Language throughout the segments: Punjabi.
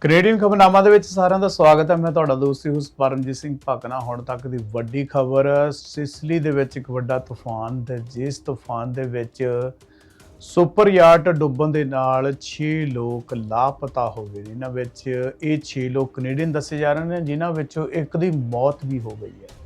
ਕੈਨੇਡੀਅਨ ਖਬਰਨਾਮਾ ਦੇ ਵਿੱਚ ਸਾਰਿਆਂ ਦਾ ਸਵਾਗਤ ਹੈ। ਮੈਂ ਤੁਹਾਡਾ ਦੋਸਤ ਯੂਸ ਪਰਮਜੀਤ ਸਿੰਘ ਭਾਕਨਾ ਹੁਣ ਤੱਕ ਦੀ ਵੱਡੀ ਖਬਰ, ਸਿਸਲੀ ਦੇ ਵਿੱਚ ਇੱਕ ਵੱਡਾ ਤੂਫਾਨ ਤੇ ਜਿਸ ਤੂਫਾਨ ਦੇ ਵਿੱਚ ਸੁਪਰ ਯਾਟ ਡੁੱਬਣ ਦੇ ਨਾਲ 6 ਲੋਕ ਲਾਪਤਾ ਹੋ ਗਏ। ਨੇ। ਇਹਨਾਂ ਵਿੱਚ ਇਹ 6 ਲੋਕ ਕੈਨੇਡੀਅਨ ਦੱਸੇ ਜਾ ਰਹੇ ਨੇ, ਜਿਨ੍ਹਾਂ ਵਿੱਚੋਂ ਇੱਕ ਦੀ ਮੌਤ ਵੀ ਹੋ ਗਈ ਹੈ।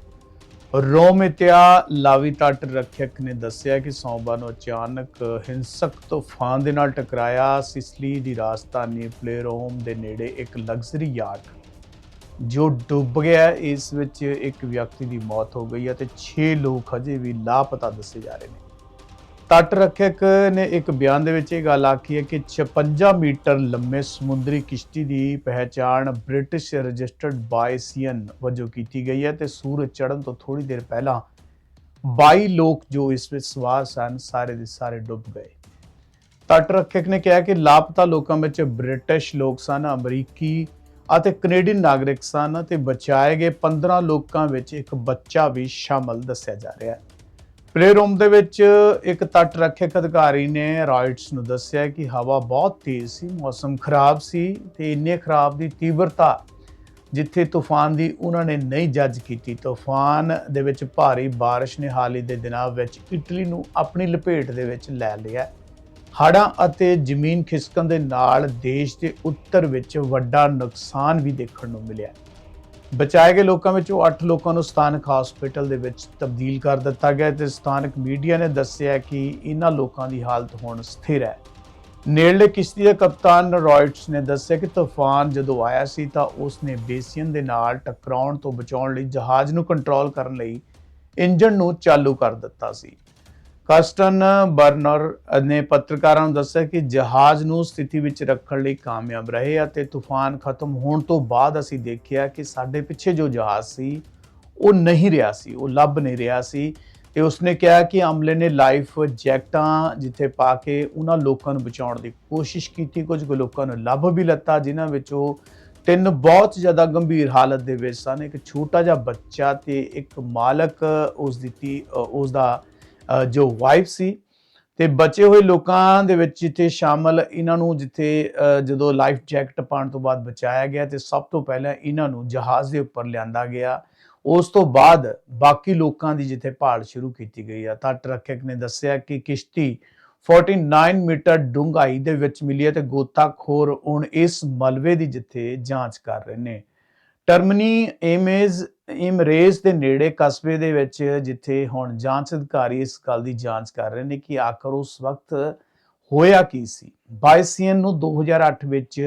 ਰੋਮਿਤਿਆ ਲਾਵੀ ਤੱਟ ਰੱਖਿਅਕ ਨੇ ਦੱਸਿਆ ਕਿ ਸੋਮਵਾਰ ਨੂੰ ਅਚਾਨਕ ਹਿੰਸਕ ਤੂਫਾਨ ਦੇ ਨਾਲ ਟਕਰਾਇਆ। ਸਿਸਲੀ ਦੀ ਰਾਜਧਾਨੀ ਪਲੇਰੋਮ ਦੇ ਨੇੜੇ ਇੱਕ ਲਗਜ਼ਰੀ ਯਾਟ ਜੋ ਡੁੱਬ ਗਿਆ ਇਸ ਵਿੱਚ ਇੱਕ ਵਿਅਕਤੀ ਦੀ ਮੌਤ ਹੋ ਗਈ ਹੈ ਤੇ 6 ਲੋਕ ਹਜੇ ਵੀ ਲਾਪਤਾ ਦੱਸੇ ਜਾ ਰਹੇ ਨੇ। ਤੱਟ ਰੱਖਿਅਕ ਨੇ ਇੱਕ ਬਿਆਨ ਦੇ ਵਿੱਚ ਇਹ ਗੱਲ ਆਖੀ ਹੈ ਕਿ 56 ਮੀਟਰ ਲੰਮੇ ਸਮੁੰਦਰੀ ਕਿਸ਼ਤੀ ਦੀ ਪਹਿਚਾਣ ਬ੍ਰਿਟਿਸ਼ ਰਜਿਸਟਰਡ ਬਾਇਸੀਅਨ ਵਜੋਂ ਕੀਤੀ ਗਈ ਹੈ ਤੇ ਸੂਰਜ ਚੜ੍ਹਨ ਤੋਂ ਥੋੜੀ ਦੇਰ ਪਹਿਲਾਂ 22 ਲੋਕ ਜੋ ਇਸ ਵਿੱਚ ਸਵਾਰ ਸਨ, ਸਾਰੇ ਦੇ ਸਾਰੇ ਡੁੱਬ ਗਏ। ਤੱਟ ਰੱਖਿਅਕ ਨੇ ਕਿਹਾ ਕਿ ਲਾਪਤਾ ਲੋਕਾਂ ਵਿੱਚ ਬ੍ਰਿਟਿਸ਼ ਲੋਕ ਸਨ, ਅਮਰੀਕੀ ਅਤੇ ਕੈਨੇਡੀਅਨ ਨਾਗਰਿਕ ਸਨ ਅਤੇ ਬਚਾਏ ਗਏ 15 ਲੋਕਾਂ ਵਿੱਚ ਇੱਕ ਬੱਚਾ ਵੀ ਸ਼ਾਮਲ ਦੱਸਿਆ ਜਾ ਰਿਹਾ ਹੈ। ਪਲੇਰੂਮ ਦੇ ਵਿੱਚ ਇੱਕ ਤੱਟ ਰੱਖਿਅਕ ਅਧਿਕਾਰੀ ਨੇ ਰਾਇਟਸ ਨੂੰ ਦੱਸਿਆ ਕਿ ਹਵਾ ਬਹੁਤ ਤੇਜ਼ ਸੀ, ਮੌਸਮ ਖਰਾਬ ਸੀ ਤੇ ਇੰਨੇ ਖਰਾਬ ਦੀ ਤੀਬਰਤਾ ਜਿੱਥੇ ਤੂਫਾਨ ਦੀ ਉਹਨਾਂ ਨੇ ਨਹੀਂ ਜੱਜ ਕੀਤੀ। ਤੂਫਾਨ ਦੇ ਵਿੱਚ ਭਾਰੀ ਬਾਰਿਸ਼ ਨੇ ਹਾਲ ਹੀ ਦੇ ਦਿਨਾਂ ਵਿੱਚ ਇਟਲੀ ਨੂੰ ਆਪਣੀ ਲਪੇਟ ਦੇ ਵਿੱਚ ਲੈ ਲਿਆ। ਹੜ੍ਹਾਂ ਅਤੇ ਜ਼ਮੀਨ ਖਿਸਕਣ ਦੇ ਨਾਲ ਦੇਸ਼ ਦੇ ਉੱਤਰ ਵਿੱਚ ਵੱਡਾ ਨੁਕਸਾਨ ਵੀ ਦੇਖਣ ਨੂੰ ਮਿਲਿਆ। ਬਚਾਏ ਗਏ ਲੋਕਾਂ ਵਿੱਚੋਂ 8 ਲੋਕਾਂ ਨੂੰ ਸਥਾਨਕ ਹਸਪੀਟਲ ਦੇ ਵਿੱਚ ਤਬਦੀਲ ਕਰ ਦਿੱਤਾ ਗਿਆ ਤੇ ਸਥਾਨਕ ਮੀਡੀਆ ਨੇ ਦੱਸਿਆ ਕਿ ਇਹਨਾਂ ਲੋਕਾਂ ਦੀ ਹਾਲਤ ਹੁਣ ਸਥਿਰ ਹੈ। ਨੇੜਲੇ ਕਿਸ਼ਤੀ ਦੇ ਕਪਤਾਨ ਰॉयਟਸ ਨੇ ਦੱਸਿਆ ਕਿ ਤੂਫਾਨ ਜਦੋਂ ਆਇਆ ਸੀ ਤਾਂ ਉਸ ਨੇ ਬੇਸੀਅਨ ਦੇ ਨਾਲ ਟਕਰਾਉਣ ਤੋਂ ਬਚਾਉਣ ਲਈ ਜਹਾਜ਼ ਨੂੰ ਕੰਟਰੋਲ ਕਰਨ ਲਈ ਇੰਜਨ ਨੂੰ ਚਾਲੂ ਕਰ ਦਿੱਤਾ ਸੀ। ਕਸਟਨ ਬਰਨਰ ਨੇ ਪੱਤਰਕਾਰਾਂ ਨੂੰ ਦੱਸਿਆ ਕਿ ਜਹਾਜ਼ ਨੂੰ ਸਥਿਤੀ ਵਿੱਚ ਰੱਖਣ ਲਈ ਕਾਮਯਾਬ ਰਹੇ ਅਤੇ ਤੂਫਾਨ ਖਤਮ ਹੋਣ ਤੋਂ ਬਾਅਦ ਅਸੀਂ ਦੇਖਿਆ ਕਿ ਸਾਡੇ ਪਿੱਛੇ ਜੋ ਜਹਾਜ਼ ਸੀ ਉਹ ਨਹੀਂ ਰਿਹਾ ਸੀ ਉਹ ਲੱਭ ਨਹੀਂ ਰਿਹਾ ਸੀ ਤੇ ਉਸਨੇ ਕਿਹਾ ਕਿ ਅਮਲੇ ਨੇ ਲਾਈਫ ਜੈਕਟਾਂ ਜਿੱਥੇ ਪਾ ਕੇ ਉਹਨਾਂ ਲੋਕਾਂ ਨੂੰ ਬਚਾਉਣ ਦੀ ਕੋਸ਼ਿਸ਼ ਕੀਤੀ। ਕੁਝ ਕੁ ਲੋਕਾਂ ਨੂੰ ਲੱਭ ਵੀ ਲੱਤਾ ਜਿਨ੍ਹਾਂ ਵਿੱਚੋਂ ਤਿੰਨ ਬਹੁਤ ਜ਼ਿਆਦਾ ਗੰਭੀਰ ਹਾਲਤ ਦੇ ਵਿੱਚ ਸਨ। ਇੱਕ ਛੋਟਾ ਜਿਹਾ ਬੱਚਾ ਤੇ ਇੱਕ ਮਾਲਕ ਉਸ ਦੀ ਧੀ- ਅ, ਉਸ ਦਾ ਜੋ ਵਾਈਫ ਸੀ, ਤੇ ਬਚੇ ਹੋਏ ਲੋਕਾਂ ਦੇ ਵਿੱਚ ਜਿੱਥੇ ਸ਼ਾਮਲ ਇਹਨਾਂ ਨੂੰ ਜਿੱਥੇ ਜਦੋਂ ਲਾਈਫ ਜੈਕਟ ਪਾਉਣ ਤੋਂ ਬਾਅਦ ਬਚਾਇਆ ਗਿਆ, ਤੇ ਸਭ ਤੋਂ ਪਹਿਲਾਂ ਇਹਨਾਂ ਨੂੰ ਜਹਾਜ਼ ਦੇ ਉੱਪਰ ਲਿਆਂਦਾ ਗਿਆ। ਉਸ ਤੋਂ ਬਾਅਦ ਬਾਕੀ ਲੋਕਾਂ ਦੀ ਜਿੱਥੇ ਭਾਲ ਸ਼ੁਰੂ ਕੀਤੀ ਗਈ ਆ। ਤਾਂ ਟਰੱਕਕ ਨੇ ਦੱਸਿਆ ਕਿ ਕਿਸ਼ਤੀ 49 ਮੀਟਰ ਡੂੰਘਾਈ ਦੇ ਵਿੱਚ ਮਿਲੀ ਹੈ ਤੇ ਗੋਤਾਖੋਰ ਹੁਣ ਇਸ ਮਲਵੇ ਦੀ ਜਿੱਥੇ ਜਾਂਚ ਕਰ ਰਹੇ ਨੇ। ਟਰਮਨੀ ਇਮੇਜ ਇਮਰੇਜ਼ ਦੇ ਨੇੜੇ ਕਸਬੇ ਦੇ ਵਿੱਚ ਜਿੱਥੇ ਹੁਣ ਜਾਂਚ ਅਧਿਕਾਰੀ ਇਸ ਗੱਲ ਦੀ ਜਾਂਚ ਕਰ ਰਹੇ ਨੇ ਕਿ ਆਖਰ ਉਸ ਵਕਤ ਹੋਇਆ ਕੀ ਸੀ। ਬਾਇਸੀਅਨ ਨੂੰ 2008 ਵਿੱਚ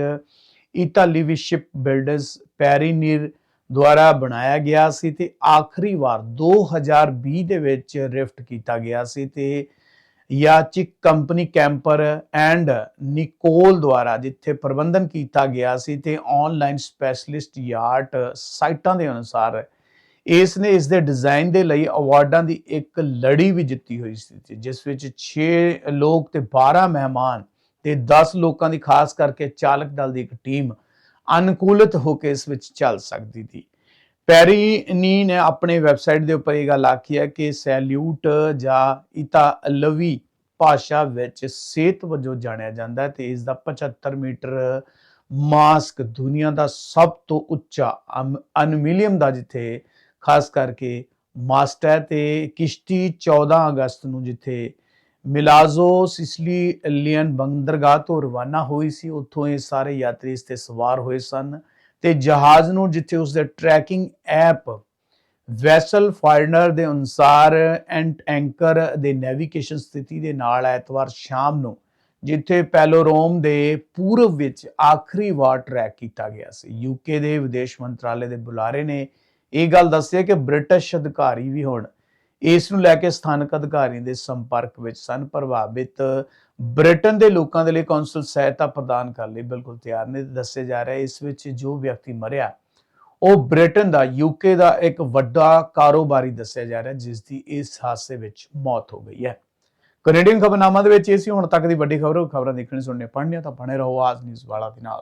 ਇਟਾਲੀ ਵੀ ਸ਼ਿਪ ਬਿਲਡਰਸ ਪੈਰੀਨੀਰ ਦੁਆਰਾ ਬਣਾਇਆ ਗਿਆ ਸੀ ਤੇ ਆਖਰੀ ਵਾਰ 2020 ਦੇ ਵਿੱਚ ਰਿਫਟ ਕੀਤਾ ਗਿਆ ਸੀ ਤੇ ਯਾਚਿਕ ਕੰਪਨੀ ਕੈਂਪਰ ਐਂਡ ਨਿਕੋਲ ਦੁਆਰਾ ਜਿੱਥੇ ਪ੍ਰਬੰਧਨ ਕੀਤਾ ਗਿਆ ਸੀ ਤੇ ਆਨਲਾਈਨ ਸਪੈਸ਼ਲਿਸਟ ਯਾਰਟ ਸਾਈਟਾਂ ਦੇ ਅਨੁਸਾਰ ਇਸ ਨੇ ਇਸ ਦੇ ਡਿਜ਼ਾਈਨ ਦੇ ਲਈ ਅਵਾਰਡਾਂ ਦੀ ਇੱਕ ਲੜੀ ਵੀ ਜਿੱਤੀ ਹੋਈ ਸੀ ਜਿਸ ਵਿੱਚ 6 ਲੋਕ ਤੇ 12 ਮਹਿਮਾਨ ਤੇ 10 ਲੋਕਾਂ ਦੀ ਖਾਸ ਕਰਕੇ ਚਾਲਕ ਦਲ ਦੀ ਇੱਕ ਟੀਮ ਅਨੁਕੂਲਿਤ ਹੋ ਕੇ ਇਸ ਵਿੱਚ ਚੱਲ ਸਕਦੀ ਸੀ ਪੈਰੀਨੀ ਨੇ ਆਪਣੇ ਵੈਬਸਾਈਟ ਦੇ ਉੱਪਰ ਇਹ ਗੱਲ ਆਖੀ ਹੈ ਕਿ ਸੈਲਿਊਟ ਜਾਂ ਇਤਾਲਵੀ ਭਾਸ਼ਾ ਵਿੱਚ ਸਿਹਤ ਵਜੋਂ ਜਾਣਿਆ ਜਾਂਦਾ ਹੈ ਤੇ ਇਸ ਦਾ 75 ਮੀਟਰ ਮਾਸਕ ਦੁਨੀਆ ਦਾ ਸਭ ਤੋਂ ਉੱਚਾ ਅਨਮੀਲੀਅਮ ਦਾ ਜਿੱਥੇ, ਖਾਸ ਕਰਕੇ ਮਾਸਟ ਹੈ ਤੇ ਕਿਸ਼ਤੀ 14 ਅਗਸਤ ਨੂੰ ਜਿੱਥੇ ਮਿਲਾਜ਼ੋ ਸਿਸਲੀ ਲੀਅਨ ਬੰਦਰਗਾਹ ਤੋਂ ਰਵਾਨਾ ਹੋਈ ਸੀ, ਉੱਥੋਂ ਇਹ ਸਾਰੇ ਯਾਤਰੀ ਇਸ ਤੇ ਸਵਾਰ ਹੋਏ ਸਨ। ਤੇ ਜਹਾਜ਼ ਨੂੰ ਜਿੱਥੇ ਉਸ ਦੇ ਟਰੈਕਿੰਗ ਐਪ ਵੈਸਲ ਫਾਈਂਡਰ ਦੇ ਅਨੁਸਾਰ ਐਂਟ ਐਂਕਰ ਦੇ ਨੈਵੀਗੇਸ਼ਨ ਸਥਿਤੀ ਦੇ ਨਾਲ ਐਤਵਾਰ ਸ਼ਾਮ ਨੂੰ, ਜਿੱਥੇ ਪੈਲੋਰੋਮ ਦੇ ਪੂਰਬ ਵਿੱਚ ਆਖਰੀ ਵਾਰ ਟਰੈਕ ਕੀਤਾ ਗਿਆ ਸੀ। ਯੂਕੇ ਦੇ ਵਿਦੇਸ਼ ਮੰਤਰਾਲੇ ਦੇ ਬੁਲਾਰੇ ਨੇ ਇਹ ਗੱਲ ਦੱਸਿਆ ਕਿ ਬ੍ਰਿਟਿਸ਼ ਅਧਿਕਾਰੀ ਵੀ ਹੁਣ ਇਸ ਨੂੰ ਲੈ ਕੇ ਸਥਾਨਕ ਅਧਿਕਾਰੀਆਂ ਦੇ ਸੰਪਰਕ ਵਿੱਚ ਸਨ, ਪ੍ਰਭਾਵਿਤ ਬ੍ਰਿਟਨ ਦੇ ਲੋਕਾਂ ਦੇ ਲਈ ਕੌਂਸਲ ਸਹਾਇਤਾ ਪ੍ਰਦਾਨ ਕਰਨ ਲਈ ਬਿਲਕੁਲ ਤਿਆਰ ਨੇ, ਦੱਸੇ ਜਾ ਰਿਹਾ ਇਸ ਵਿੱਚ ਜੋ ਵਿਅਕਤੀ ਮਰਿਆ, ਉਹ ਬ੍ਰਿਟਨ ਦਾ ਯੂਕੇ ਦਾ ਇੱਕ ਵੱਡਾ ਕਾਰੋਬਾਰੀ ਦੱਸਿਆ ਜਾ ਰਿਹਾ ਜਿਸ ਦੀ ਇਸ ਹਾਦਸੇ ਵਿੱਚ ਮੌਤ ਹੋ ਗਈ ਹੈ। ਕੈਨੇਡੀਅਨ ਖਬਰਨਾਮਾ ਦੇ ਵਿੱਚ ਇਹ ਸੀ, ਹੁਣ ਤੱਕ ਦੀ ਵੱਡੀ ਖਬਰ ਖਬਰਾਂ ਦੇਖਣੀ ਸੁਣਨੇ, ਪੜ੍ਹਨੀਆਂ ਤਾਂ ਬਣੇ ਰਹੋ ਆਜ ਨਿਊਜ਼ ਵਾਲਾ ਦੇ ਨਾਲ।